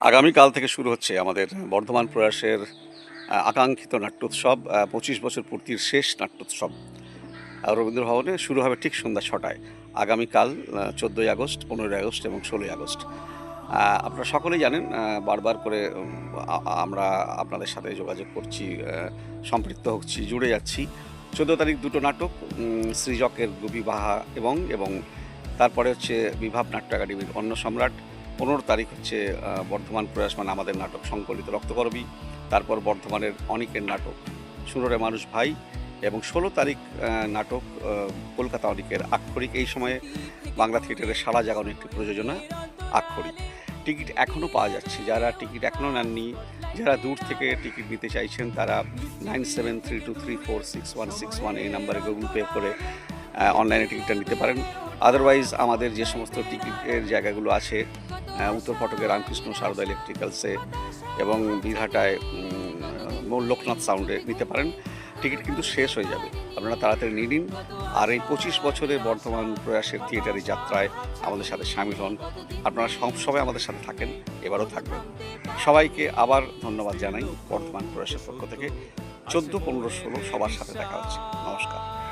আগামীকাল থেকে শুরু হচ্ছে আমাদের বর্ধমান প্রয়াসের আকাঙ্ক্ষিত নাট্যোৎসব পঁচিশ বছর পূর্তির শেষ নাট্যোৎসব। রবীন্দ্র ভবনে শুরু হবে ঠিক সন্ধ্যা ছটায়। আগামীকাল চোদ্দোই আগস্ট, পনেরোই আগস্ট এবং ষোলোই আগস্ট। আপনারা সকলেই জানেন বারবার করে আমরা আপনাদের সাথে যোগাযোগ করছি সম্পৃক্ত হচ্ছি, জুড়ে যাচ্ছি। চোদ্দ তারিখ দুটো নাটক সৃজকের বিবাহা এবং এবং তারপরে হচ্ছে বিভাব নাট্য একাডেমির অন্য সম্রাট। পনেরো তারিখ হচ্ছে বর্ধমান প্রয়াস মানে আমাদের নাটক সংকলিত রক্তকরবী। তারপর বর্ধমানের অনিকের নাটক সুররে মানুষ ভাই এবং ষোলো তারিখ নাটক কলকাতা অনিকের আক্ষরিক। এই সময়ে বাংলা থিয়েটারের সারা জাগানো একটি প্রযোজনা আক্ষরিক। টিকিট এখনও পাওয়া যাচ্ছে। যারা টিকিট এখনও নেননি, যারা দূর থেকে টিকিট নিতে চাইছেন, তারা nine seven three two three four six one six one এই নাম্বারে গুগল পে করে অনলাইনে টিকিটটা নিতে পারেন। আদারওয়াইজ আমাদের যে সমস্ত টিকিটের জায়গাগুলো আছে উত্তর ফটকে রামকৃষ্ণ সারদা ইলেকট্রিক্যালসে এবং উম, লোকনাথ সাউন্ডে নিতে পারেন। টিকিট কিন্তু শেষ হয়ে যাবে। আপনারা তাড়াতাড়ি নিয়ে নিন। আর এই পঁচিশ বছরের বর্তমান প্রয়াসের থিয়েটারি যাত্রায় আমাদের সাথে সামিল হন। আপনারা সব সবাই আমাদের সাথে থাকেন এবারও থাকবেন। সবাইকে আবার ধন্যবাদ জানাই বর্তমান প্রয়াসের পক্ষ থেকে। চোদ্দ পনেরো ষোলো সবার সাথে দেখা হচ্ছে। নমস্কার।